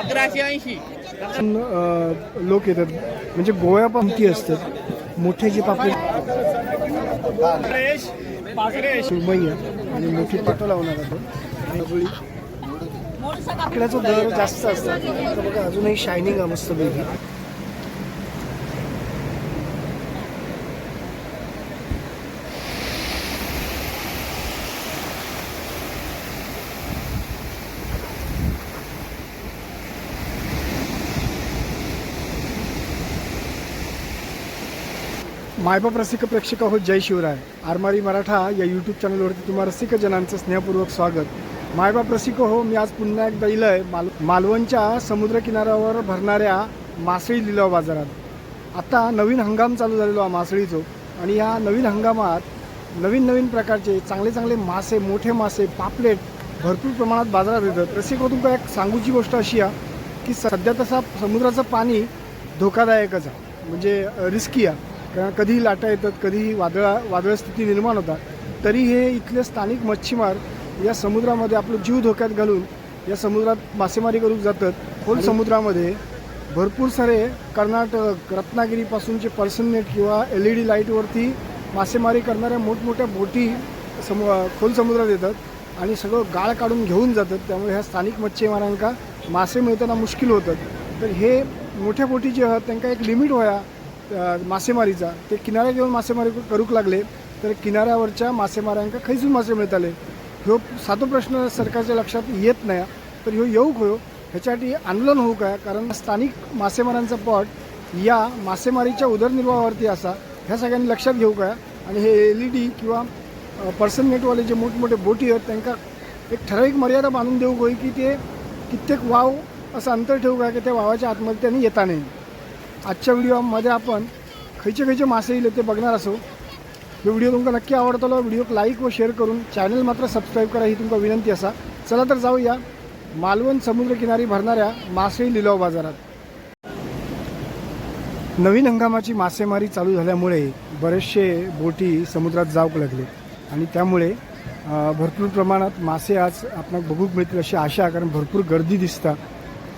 अकराशे ऐंशी. लोक येतात. म्हणजे गोव्यापासून ती असतात. मोठे जे पापलेट सुरमई आहे आणि मोठी पटो लावणार आपण रबळी इकड्याचा दर जास्त असतात बघा अजूनही शायनिंग आहे मस्त पैकी. मायबाप रसिक प्रेक्षक हो जय शिवराय. आरमारी मराठा या यूट्यूब चॅनलवरती तुम्हा रसिक जनांचं स्नेहपूर्वक स्वागत. मायबाप रसिक हो मी आज पुन्हा एकदा इलं आहे माल मालवणच्या समुद्रकिनाऱ्यावर भरणाऱ्या मासळी लिलाव बाजारात. आता नवीन हंगाम चालू झालेलो आहे मासळीचो आणि या नवीन हंगामात नवीन नवीन प्रकारचे चांगले चांगले मासे मोठे मासे पापलेट भरपूर प्रमाणात बाजारात येतात. रसिक हो तुमका एक सांगूची गोष्ट अशी आहे की सध्या तसा समुद्राचं पाणी धोकादायकच आहे म्हणजे रिस्की आहे कारण कधीही लाटा येतात कधीही वादळा वादळ स्थिती निर्माण होतात. तरी हे इथले स्थानिक मच्छीमार या समुद्रामध्ये आपलं जीव धोक्यात घालून या समुद्रात मासेमारी करू जातात. खोल समुद्रामध्ये भरपूर सारे कर्नाटक रत्नागिरीपासूनचे पर्सन नेट किंवा एल ई डी लाईटवरती मासेमारी करणाऱ्या मोठमोठ्या बोटी समु खोल समुद्रात येतात आणि सगळं गाळ काढून घेऊन जातात. त्यामुळे ह्या स्थानिक मच्छीमारांका मासे मिळताना मुश्किल होतात. तर हे मोठ्या बोटी जे आहेत त्यांना एक लिमिट व्हाया मासेमारीचा. ते किनाऱ्या घेऊन मासेमारी करूक लागले तर किनाऱ्यावरच्या मासेमाऱ्यांका खैसून मासे मिळताले ह्यो साधो प्रश्न सरकारच्या लक्षात येत नाही तर ह्यो येऊक होयो. ह्याच्यासाठी आंदोलन होऊ काय कारण स्थानिक मासेमारांचा पॉट या मासेमारीच्या उदरनिर्वाहावरती असा. ह्या सगळ्यांनी लक्षात घेऊ काय आणि हे एल ई डी किंवा पर्सन नेटवाले जे मोठमोठे बोटी आहेत त्यांना एक ठराविक मर्यादा बांधून देऊ होई की ते कित्येक वाव असं अंतर ठेवू काय की त्या वावाच्या आतमध्ये त्यांनी येता नाही आजच्या व्हिडिओमध्ये आपण खयचे खयचे मासे येईल ते बघणार असो. हे व्हिडिओ तुमका नक्की आवडतलो व्हिडिओ लाईक व शेअर करून चॅनल मात्र सबस्क्राईब करा ही तुमका विनंती असा. चला तर जाऊया मालवण समुद्रकिनारी भरणाऱ्या मासळी लिलाव बाजारात. नवीन हंगामाची मासेमारी चालू झाल्यामुळे बरेचसे बोटी समुद्रात जाऊक लागले आणि त्यामुळे भरपूर प्रमाणात मासे आज आपणाक बघूक मिळतील अशी आशा कारण भरपूर गर्दी दिसता.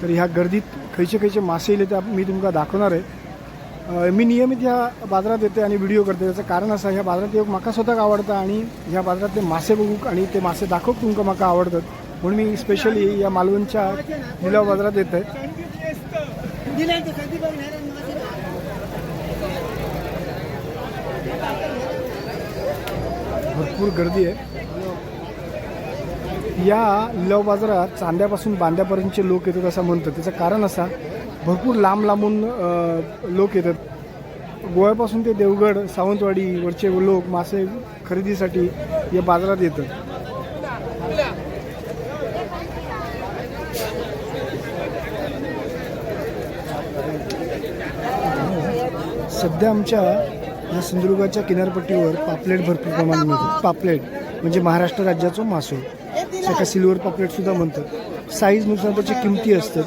तर ह्या गर्दीत खयचे खयचे मासे येले ते मी तुमका दाखवणार आहे. मी नियमित ह्या बाजारात येते आणि व्हिडिओ करते. त्याचं कारण असं ह्या बाजारात येऊक म्हाका स्वतःक आवडतं आणि ह्या बाजारातले मासे बघूक आणि ते मासे दाखवूक तुमका म्हाका आवडतात. म्हणून मी स्पेशली या मालवणच्या लिलाव बाजारात येत. आहे भरपूर गर्दी आहे. या लव बाजारात चांद्यापासून बांद्यापर्यंतचे लोक येतात असं म्हणतात. त्याचं कारण असा भरपूर लांब लांबून लोक येतात. गोव्यापासून ते देवगड सावंतवाडी वरचे लोक मासे खरेदीसाठी या बाजारात येतात. सध्या आमच्या या सिंधुदुर्गाच्या किनारपट्टीवर पापलेट भरपूर प्रमाणात मिळतात. पापलेट म्हणजे महाराष्ट्र राज्याचं मासो त्याला सिल्वर पापलेट सुद्धा म्हणतात. साईजनुसार त्याची किमती असतात.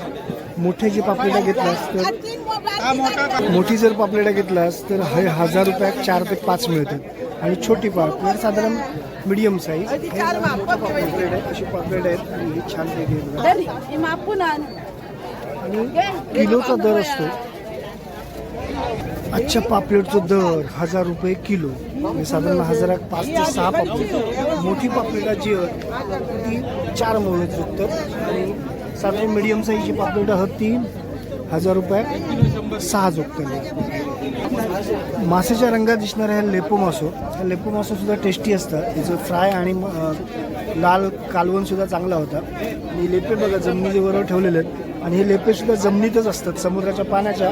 मोठे जे पापलेटा घेतलास तर मोठी जर पापलेटा घेतलास तर हे हजार रुपयात चार ते पाच मिळतात आणि छोटी पापलेट साधारण मिडियम साईज पापलेट आहे अशी पापलेट आहेत हे आणि किलोचा दर असतो. आजच्या पापलेटचा दर हजार रुपये किलो. म्हणजे साधारण हजारात पाच ते सहा पापलेट. मोठी पापलेटा जी ती चार महिन्यात विकतात. आणि साधारण मिडियम साईजची पापलेट आहात ती हजार रुपये सहा जोगतात. मासेच्या रंगात दिसणारा ह्या लेपो मासो ह्या लेपो मासोसुद्धा टेस्टी असतात. त्याचं फ्राय आणि लाल कालवणसुद्धा चांगला होता. आणि लेपे बघा जमिनीवर ठेवलेले आहेत. आणि हे लेपेसुद्धा जमिनीतच असतात. समुद्राच्या पाण्याच्या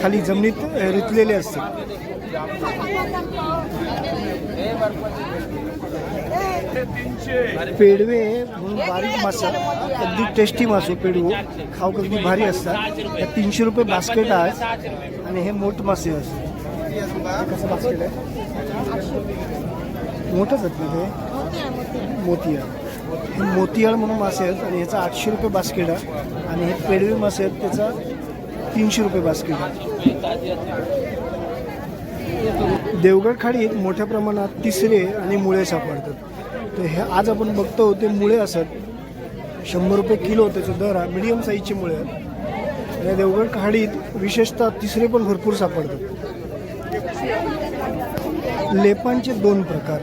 खाली जमिनीत रितलेले असतात. पेडवे म्हणून बारीक मासा अगदी टेस्टी मासो पेडवो. खाऊ अगदी भारी असतात. या तीनशे रुपये बास्केट आहे. आणि हे मोठ मासे असतात कसं बास्केट आहे? मोठंच आहेत ना मोती आहे. हे मोतियाळ म्हणून मासे आहेत आणि ह्याचा आठशे रुपये बास्केट आहे. आणि हे पेडवे मासे आहेत त्याचा तीनशे रुपये बास्केट आहे. देवगड खाडीत मोठ्या प्रमाणात तिसरे आणि मुळे सापडतात. तर हे आज आपण बघतो ते मुळे असत. शंभर रुपये किलो त्याचा दर आहे मिडियम साईजचे मुळे आहेत. या देवगड खाडीत विशेषतः तिसरे पण भरपूर सापडतात. लेपांचे दोन प्रकार.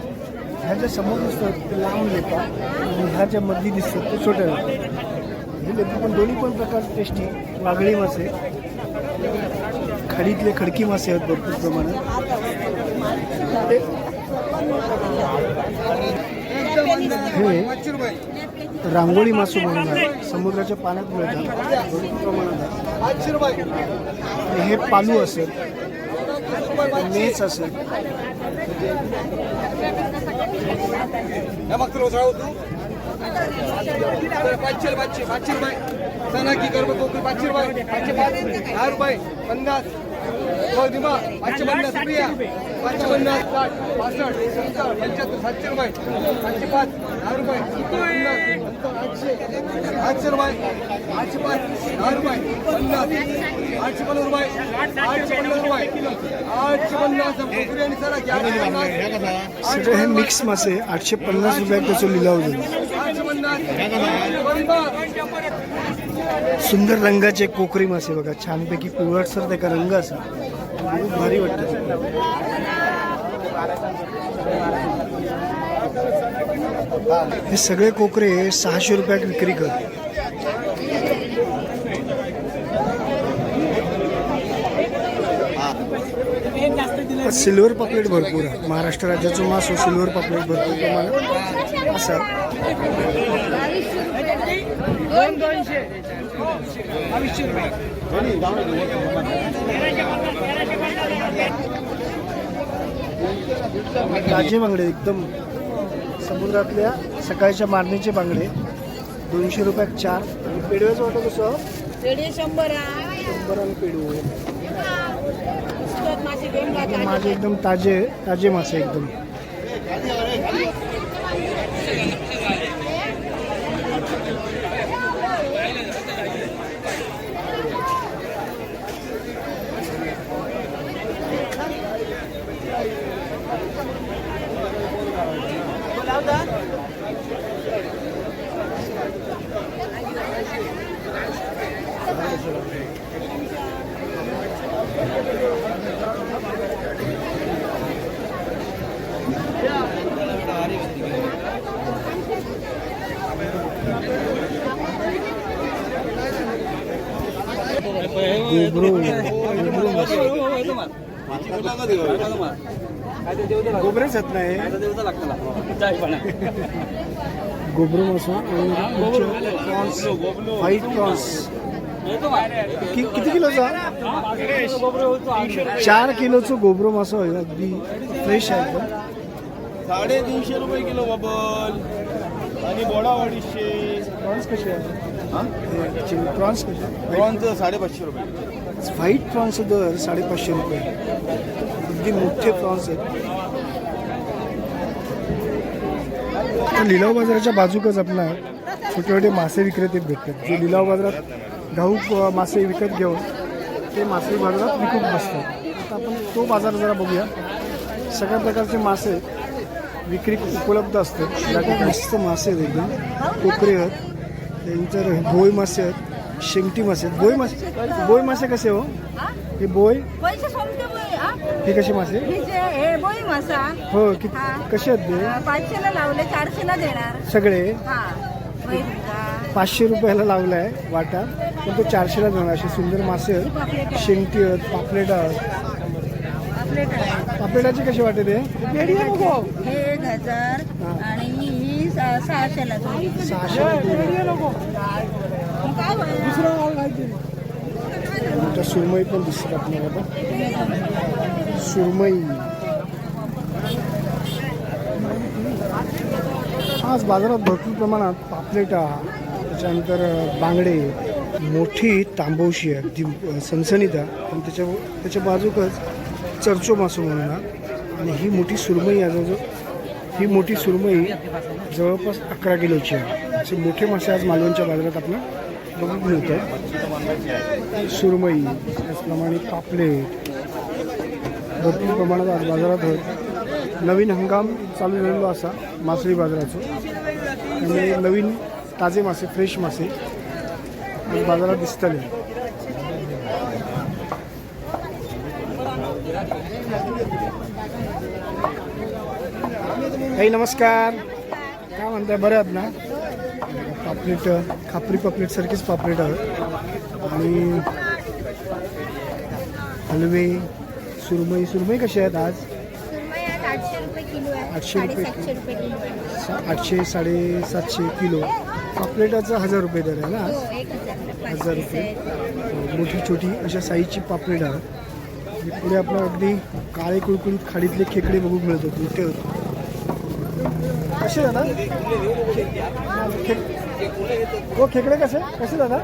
ह्या ज्या समोर दिसतात ते लांब लेपा आणि ह्या ज्या मधली दिसतात ते छोट्या लेपा हे लेपा पण दोन्ही पण प्रकार टेस्टी वागळी मासे. खाडीतले खडकी मासे आहेत भरपूर प्रमाणात. हे रांगोळी मासे म्हणून आहे. समुद्राच्या पाण्यात मिळतात. भरपूर प्रमाणात आहे. हे पालू असेल. मेच असेल. पाचशे पाचशे पाचशे रुपये. सणाकी कर्म कोकरी पाचशे रुपये पाचशे पाच. दहा रुपये पन्नास. हो, दिमा पाचशे पन्नास रुपया पाचशे पन्नास साठ पासष्ट सत्तर पंच्याहत्तर सातशे रुपये पाचशे पाच दहा रुपये. आठशे आठशे रुपये आठशे पाच दहा रुपये. पन्नास आठशे पन्नास रुपये आठशे पन्नास रुपये आठशे पन्नास. कोकणी आणि पन्नास. सगळे हे मिक्स मासे आठशे पन्नास रुपयात त्याचं लिलाव सुंदर रंगाचे कोकरी मासे बघा. छानपैकी पिवळटसर त्याचा रंग असा. खूप भारी वाटतं. हे सगळे कोकरे सहाशे रुपयात विक्री करतात. सिल्वर पापलेट भरपूर आहे. महाराष्ट्र राज्याचं मासो सिल्वर पापलेट भरपूर प्रमाणात. असं. ताजे बांगडे एकदम समुद्रातल्या सकाळच्या मारणीचे बांगडे दोनशे रुपयात चार आणि पेडव्याचं वाटत कसं पेढे शंभर. शंभर आणि पेडू सुरत मासे घेऊन जा. ताजे माझे एकदम ताजे ताजे मासे एकदम गोब्रो गोब्रो मासे गोबरेच आहेत नाही. गोब्रो मासा प्रॉन्स व्हाईट प्रॉन्स किती किलोचा? चार किलोचं गोब्रो मासा आहे. अगदी फ्रेश आहे साडेतीनशे रुपये किलो बबल. आणि बोडा अडीचशे प्रॉन्स कसे आहे? प्रॉन्स प्रॉन्स साडेपाचशे रुपये. व्हाईट प्रॉन्स दर साडेपाचशे रुपये. अगदी मोठे प्रॉन्स आहेत. तर लिलाव बाजाराच्या बाजूकच आपला छोटे छोटे मासे विक्रेते भेटतात. जे लिलाव बाजारात घाऊक मासे विकत घेऊन ते मासे बाजारात विकत बसतात. आता आपण तो बाजार जरा बघूया. सगळ्या प्रकारचे मासे विक्री उपलब्ध असतात. या मस्त मासे आहेत एकदम. कोकरे आहेत. त्यानंतर बोई मासे आहेत शेंगटी मासे आहेत. बोई मासे बोई मासे कसे हो? हा? बोय हा? कसे मासे? हे कि. कसे आहेत ते अं, पाचशेला लावले चारशेला देणार. सगळे. पाचशे रुपयाला लावलाय वाटा पण तो चारशेला जाणार असे सुंदर मासे आहेत. शेंगटी आहेत पापलेट आहेत? पापलेटाचे कसे वाटे ते? हे. सहाशेला जोडी. काय होईल? सुरमई पण दिसते आपल्याला आता सुरमई. आज बाजारात भरपूर प्रमाणात पापलेटा त्याच्यानंतर बांगडे. मोठी तांबवशी आहे अगदी अ, आहे. आणि त्याच्या त्याच्या बाजूकच चर्चो मासू म्हणून आणि ही मोठी सुरमई आहे ही मोठी सुरमई जवळपास अकरा किलोची आहे. असे मोठे मासे आज मालवणच्या बाजारात आपण बघून मिळतं सुरमई त्याचप्रमाणे पापलेट भरपूर प्रमाणात आज बाजारात होत नवीन हंगाम चालू झालेलो असा मासळी बाजाराचं. आणि नवीन ताजे मासे फ्रेश मासे आज बाजारात दिसतले. काही नमस्कार. काय म्हणताय? बरं आहात ना? पापलेट खापरी पापलेट सारखीच पापलेट आहेत आणि हलवे सुरमई सुरमई कशी आहेत आज? आठशे रुपये किलो आहे. आठशे साडेसातशे किलो. आहे. पापलेटाचा हजार रुपये दर आहे ना? आज हो हजार रुपये. आहेत. मोठी छोटी अशा साईजची पापलेट आहेत आणि पुढे आपल्याला अगदी काळे कुळकुळीत खाडीतले खेकडे बघू मिळतात. मोठे होते कसे दादा हो खेकडे कसे? कसे दादा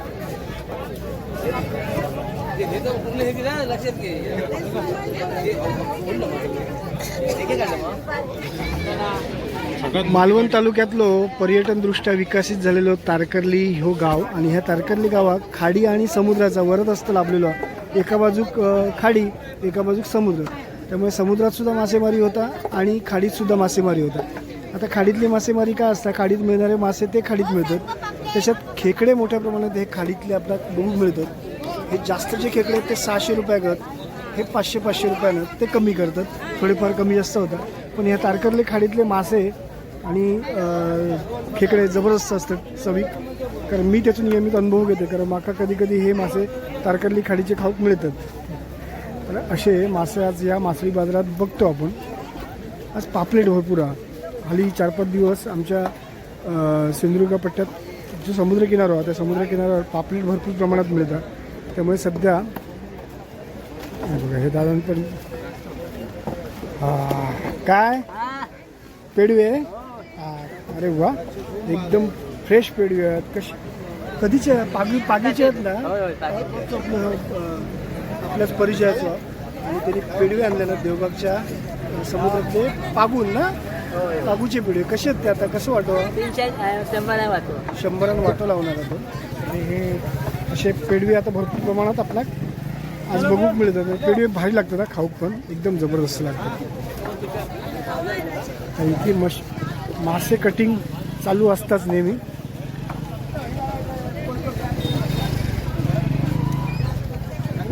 मालवण तालुक्यातलो पर्यटनदृष्ट्या विकसित झालेलो तारकर्ली हो गाव आणि ह्या तारकर्ली गावात खाडी आणि समुद्राचा वरद असतं लाभलेलो एका बाजूक खाडी एका बाजूक समुद्र. त्यामुळे समुद्रात सुद्धा मासेमारी होता आणि खाडीत सुद्धा मासेमारी होता. आता खाडीतली मासेमारी काय असतात? खाडीत मिळणारे मासे ते खाडीत मिळतात. त्याच्यात खेकडे मोठ्या प्रमाणात हे खाडीतले आपल्याला बघून मिळतात. हे जास्त जे खेकडे आहेत ते सहाशे रुपये करत हे पाचशे पाचशे रुपयानं ते कमी करतात. थोडेफार कमी जास्त होतात. पण ह्या तारकरले खाडीतले मासे आणि खेकडे जबरदस्त असतात चवीक कारण मी त्याचा नियमित अनुभव घेते कारण माका कधी कधी हे मासे तारकर्ली खाडीचे खाऊक मिळतात. तर असे मासे आज या मासळी बाजारात बघतो आपण. आज पापलेट भरपूर आहे हल्ली चार पाच दिवस आमच्या सिंधुदुर्ग पट्ट्यात जो समुद्रकिनारा आहे त्या समुद्रकिनाऱ्यावर पापलेट भरपूर प्रमाणात मिळतात. त्यामुळे सध्या हे बघा हे दादांपण हा काय? पेडवे? अरे वा एकदम फ्रेश पेडवे आहेत. कशी कधीचे? पागी पागीचे आहेत ना? आपल्याच परिचयाचं. आणि त्यांनी पेडवे आणलेलं देवबागच्या अं, समुद्रातले पागून ना? पागूचे पेडवे कसे आहेत ते आता? कसं वाटव तीनशे शंभर वाटतो. शंभरानं वाटं लावणार आपण आणि हे असे पेडवे आता भरपूर प्रमाणात आपल्या आज बघूक मिळतात. पेडवे भारी लागतात ना खाऊक पण. एकदम जबरदस्त लागतात. इथे मश मासे कटिंग चालू असताच नेहमी.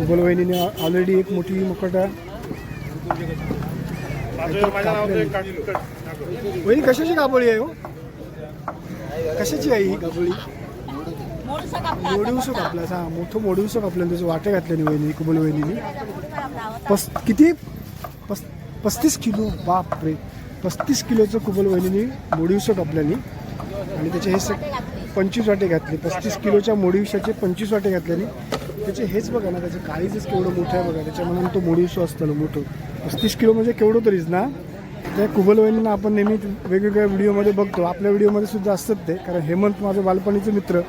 वहिनीने ऑलरेडी एक मोठी मुकटा वहिनी कशाची कापडी आहे हो? कशाची आहे ही कापडी मोडीवसं कापला हा मोठं मोडीवसं कापलं त्याचं वाटे घातल्याने वहिनी कुबल वहिनीने. पस किती? पस पस्तीस किलो बाप रे पस्तीस किलोचं कुबल वहिनीने मोडीवसं कापल्याने आणि त्याचे हे सग पंचवीस वाटे घातले. पस्तीस किलोच्या मोडीवशाचे पंचवीस वाटे घातल्याने त्याचे हेच बघा ना त्याचं काळीचंच केवढं मोठं आहे बघा. त्याच्या म्हणून तो मोडीवसं असतं मोठं. पस्तीस किलो म्हणजे केवढं तरीच ना? त्या कुबल आपण नेहमी वेगवेगळ्या व्हिडिओमध्ये बघतो. आपल्या व्हिडिओमध्ये सुद्धा असतात ते. कारण हेमंत माझं बालपणीचे मित्र.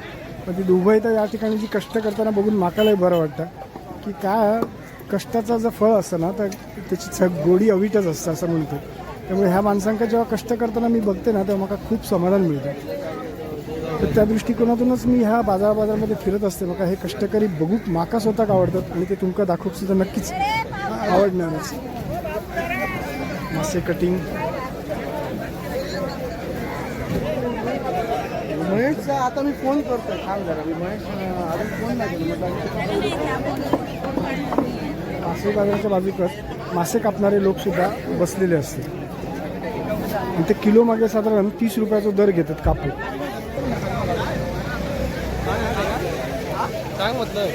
पण ती दुबईत या ठिकाणी जी कष्ट करताना बघून माकालाही बरं वाटतं. की काय कष्टाचं जर फळ असतं ना तर त्याची सग गोडी अवीटच असतं असं म्हणतो. त्यामुळे ह्या माणसांका जेव्हा कष्ट करताना मी बघते ना तेव्हा मला खूप समाधान मिळतं. तर त्या दृष्टिकोनातूनच मी ह्या बाजार बाजारामध्ये फिरत असते. मला हे कष्टकरी बघूक माका स्वतःक आवडतात आणि ते तुमका दाखवूक सुद्धा नक्कीच आवडणारच. मासे कटिंग महेशचा आता मी फोन करतोय. थांब जरा. मी महेश अजून फोन नाही केला. मासे बाजाराच्या बाजूकच मासे कापणारे लोक सुद्धा बसलेले असते आणि ते किलो मागे साधारण तीस रुपयाचा दर घेतात कापून. सांग म्हटलं?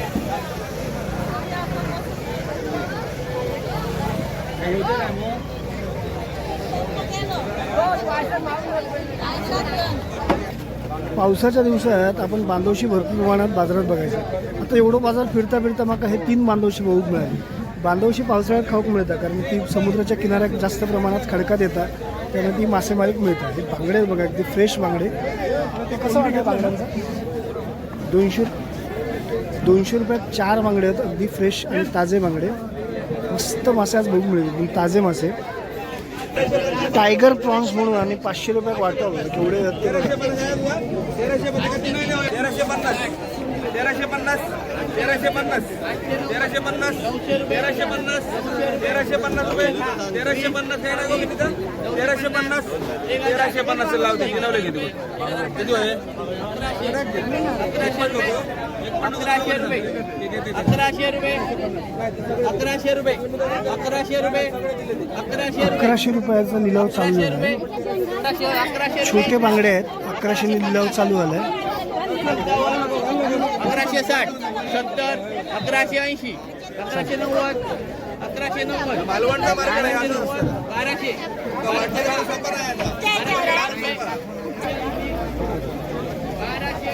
पावसाच्या दिवसात आपण बांधवशी भरपूर प्रमाणात बाजारात बघायचं. आता एवढं बाजार फिरता फिरता माका हे तीन बांधवशी बघूक मिळाली. बांधवशी पावसाळ्यात खाऊक मिळतात कारण ती समुद्राच्या किनाऱ्यात जास्त प्रमाणात खडकात येतात त्यामुळे ती मासेमारीक मिळतात हे बांगडे बघा अगदी फ्रेश बांगडे. ते कसं वाटतं बांगड्यांचं? दोनशे दोनशे रुपयात चार बांगडे आहेत अगदी फ्रेश आणि ताजे बांगडे. मस्त मासे आज बघू मिळतील ताजे मासे. टायगर प्रॉन्स म्हणून आणि पाचशे रुपयात वाटावं केवढे तेराशे ते तेराशे पन्नास तेराशे पन्नास तेराशे पन्नास तेराशे पन्नास तेराशे पन्नास रुपये तेराशे पन्नास आहे ना किती तर? तेराशे पन्नास तेराशे पन्नास लावते गिनवले किती किती अकराशे रुपये. अकराशे रुपये. अकराशे रुपये. अकराशे रुपये. अकराशे अकराशे रुपयाचा लिलाव चालू अकराशे आहे रुपये. अकराशे अकराशे छोटे बांगडे आहेत. अकराशेने लिलाव चालू झालाय. अकराशे साठ. सत्तर. अकराशे ऐंशी. अकराशे नव्वद. अकराशे नव्वद. मालवणचा मार्केट आहे असं असतं. बाराशे वाटतं का सोपं नाही आता. बाराशे बाराशे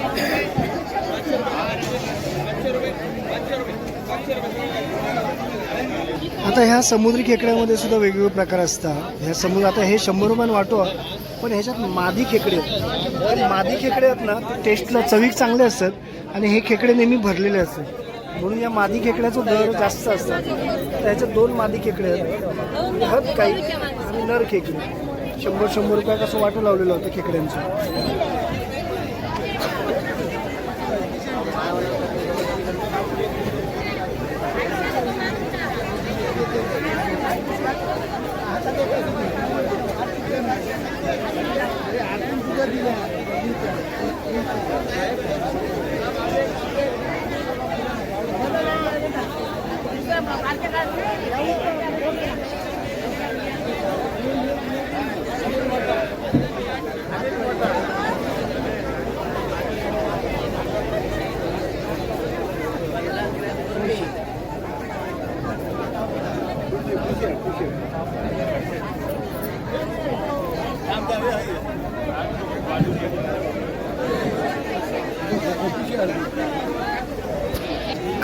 आता ह्या समुद्री खेकड्यामध्ये सुद्धा वेगवेगळे प्रकार असतात. ह्या समुद्र आता हे शंभर रुपयानं वाटो पण ह्याच्यात मादी खेकडे आहेत. तर मादी खेकडे आहेत ना ते टेस्टला चवीक चांगले असतात आणि हे खेकडे नेहमी भरलेले असतात. म्हणून या मादी खेकड्याचं दर जास्त असतात तर ह्याच्यात दोन मादी खेकडे आहेत. हत काही आणि नर खेकडे. शंभर शंभर रुपया कसं वाटू लावलेलं होतं खेकड्यांचं.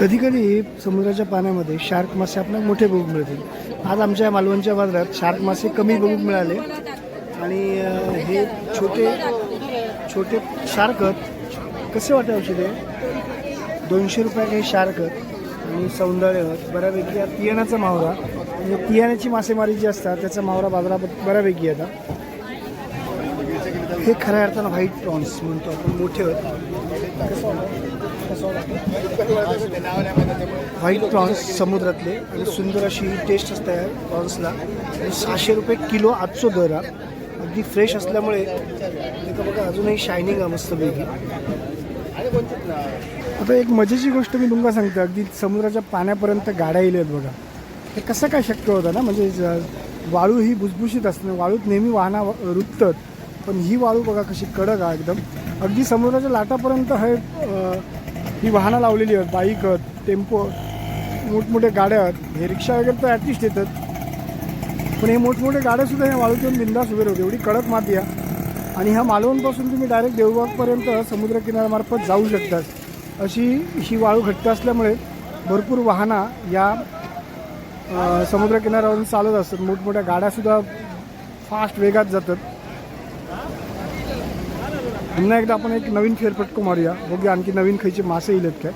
कधी कधी समुद्राच्या पाण्यामध्ये शार्क मासे आपल्याला मोठे बघूक मिळतील. आज आमच्या मालवणच्या बाजारात शार्क मासे कमी बघूक मिळाले. आणि हे छोटे छोटे शार्क कसे वाटत औषधे? दोनशे रुपयात हे शार्क आणि सौंदर्य बऱ्यापैकी हा पियाण्याचा मावरा. म्हणजे पियाण्याची मासेमारी जी असतात त्याचा मावरा बाजारात बऱ्यापैकी येतात. हे खऱ्या अर्थानं व्हाईट प्रॉन्स म्हणतो आपण. मोठे होत कसं वाटतं? कसं वाटतं? व्हाईट प्रॉन्स समुद्रातले आणि सुंदर अशी टेस्ट असते प्रॉन्सला आणि सहाशे रुपये किलो आजचो दर हा. अगदी फ्रेश असल्यामुळे बघा अजूनही शायनिंग आहे मस्तपैकी. आता एक मजेची गोष्ट मी तुमका सांगतो. अगदी समुद्राच्या पाण्यापर्यंत गाड्या येल्या आहेत बघा. हे कसं काय शक्य होतं ना? म्हणजे ज- वाळू ही भुसभुशीत असते वाळूत नेहमी वाहना रुततात. पण ही वाळू बघा कशी कडक आहे एकदम. अगदी समुद्राच्या लाटापर्यंत हे ही वाहनं लावलेली आहेत. बाईक आहेत टेम्पो मोठमोठ्या गाड्या आहेत. हे रिक्षा वगैरे तर ॲटलिस्ट येतात. पण हे मोठमोठे गाड्यासुद्धा ह्या वाळूतून बिंदास उभे होते एवढी कडक माती आहे. आणि ह्या मालवणपासून तुम्ही डायरेक्ट देवबागपर्यंत समुद्रकिनाऱ्यामार्फत जाऊ शकतात. अशी ही वाळू घट्ट असल्यामुळे भरपूर वाहना या समुद्रकिनाऱ्यावरून चालत असतात. मोठमोठ्या गाड्यासुद्धा फास्ट वेगात जातात. पुन्हा एकदा आपण एक नवीन फेरफटको मारूया. बघूया आणखी नवीन खायचे मासे येईल काय.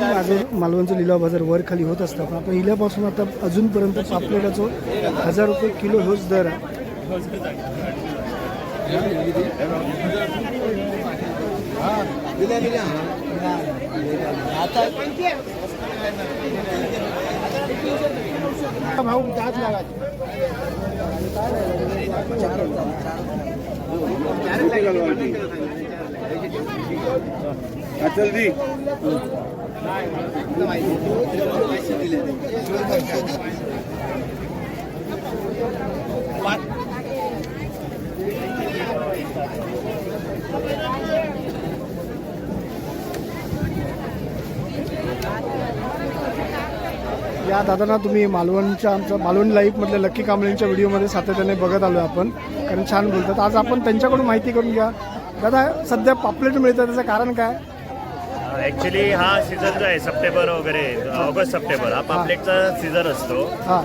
माझं मालवणचं लिलाव बाजार वर खाली होत असतं. पण आपण इल्यापासून आता अजूनपर्यंत पापलेटाचो हजार रुपये किलो होच दर आहे. भाऊ दात या दादांना तुम्ही मालवणच्या आमच्या मालवण लाईफमधल्या लक्की कांबळेंच्या व्हिडिओमध्ये सातत्याने बघत आलो आपण. कारण छान बोलतात. आज आपण त्यांच्याकडून माहिती करून घ्या. दादा सध्या पापलेट मिळतं त्याचं कारण काय? ऍक्च्युली हा सीझन जो आहे सप्टेंबर वगैरे ऑगस्ट सप्टेंबर हा पापलेटचा सीझन असतो हा.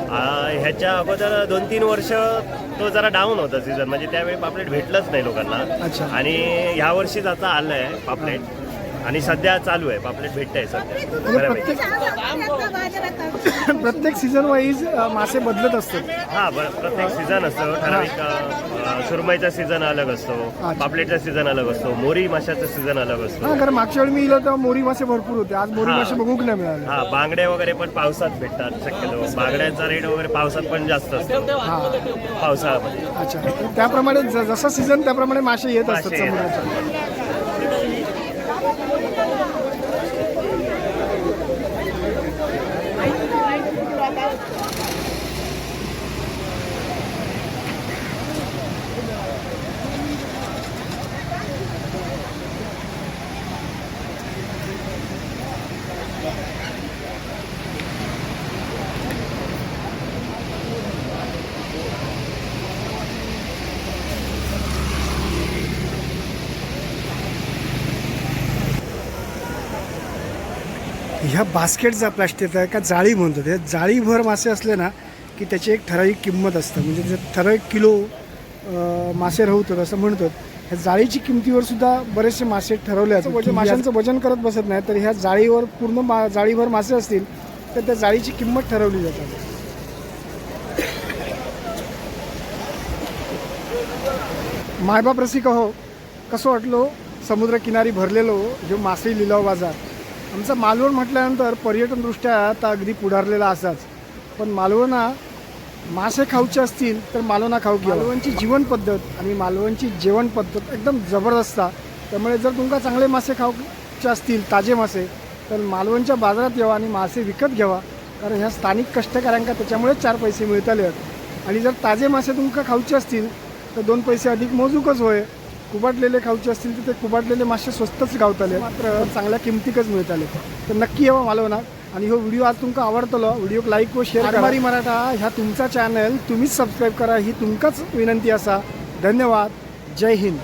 ह्याच्या अगोदर दोन तीन वर्ष तो जरा डाऊन होता सीझन म्हणजे त्यावेळी पापलेट भेटलंच नाही लोकांना अच्छा. आणि ह्या वर्षीच आता आलंय पापलेट आणि सध्या चालू आहे. पापलेट भेटतंय सध्या. म्हणजे बऱ्यापैकी प्रत्येक सीझन वाईज मासे बदलत असतात. हा ब- प्रत्येक सीझन असतो. ठराविक सुरमईचा सीझन अलग असतो. पापलेटचा सीझन अलग असतो. मोरी माशाचा सीझन अलग असतो. हा कारण मागच्या वेळी मी इलो तेव्हा मोरी मासे भरपूर होते. आज मोरी. मासे बघूक नाही मिळाले? हा बांगडे वगैरे पण पावसात भेटतात शक्यतो. बांगड्यांचा रेट वगैरे पावसात पण जास्त असतो. पावसाळ्यामध्ये. अच्छा. त्याप्रमाणे जसं सीझन त्याप्रमाणे मासे येत असतात. ह्या बास्केटचा प्लास्टिक आहे का जाळी म्हणतो ते? जाळीभर मासे असले ना की त्याची एक ठराविक किंमत असते. म्हणजे जे ठराविक किलो मासे राहतात असं म्हणतात. ह्या जाळीची किमतीवर सुद्धा बरेचसे मासे ठरवले वजन माशांचं वजन करत बसत नाही. तर ह्या जाळीवर पूर्ण मा जाळीभर मासे असतील तर त्या जाळीची किंमत ठरवली जातात. मायबाप रसिक हो कसं वाटलो? समुद्रकिनारी भरलेलो जो मासे लिलाव बाजार. आमचं मालवण म्हटल्यानंतर पर्यटनदृष्ट्या आता अगदी पुढारलेला असाच. पण मालवणा मासे खाऊचे असतील तर मालवणा खाऊ घ्या मालवणची जीवन पद्धत आणि मालवणची जेवण पद्धत एकदम जबरदस्त त्यामुळे जर तुमका चांगले मासे खाऊचे असतील ताजे मासे तर मालवणच्या बाजारात यावा आणि मासे विकत घ्यावा. कारण ह्या स्थानिक कष्टकऱ्यांका त्याच्यामुळेच चार पैसे मिळतले आणि जर ताजे मासे तुमका खाऊचे असतील तर दोन पैसे अधिक मोजूकच होय. कुबाटलेले खाऊचे असतील तर ते कुबाटलेले मासे स्वस्तच गावताले. मात्र चांगल्या किमतीकच मिळताले. तर नक्की यावं मालवणात. आणि हो व्हिडिओ आज तुमका आवडतलो व्हिडिओ लाईक व शेअर आरमारी मराठा ह्या तुमचा चॅनल तुम्हीच सबस्क्राईब करा. ही तुमकाच विनंती असा. धन्यवाद. जय हिंद.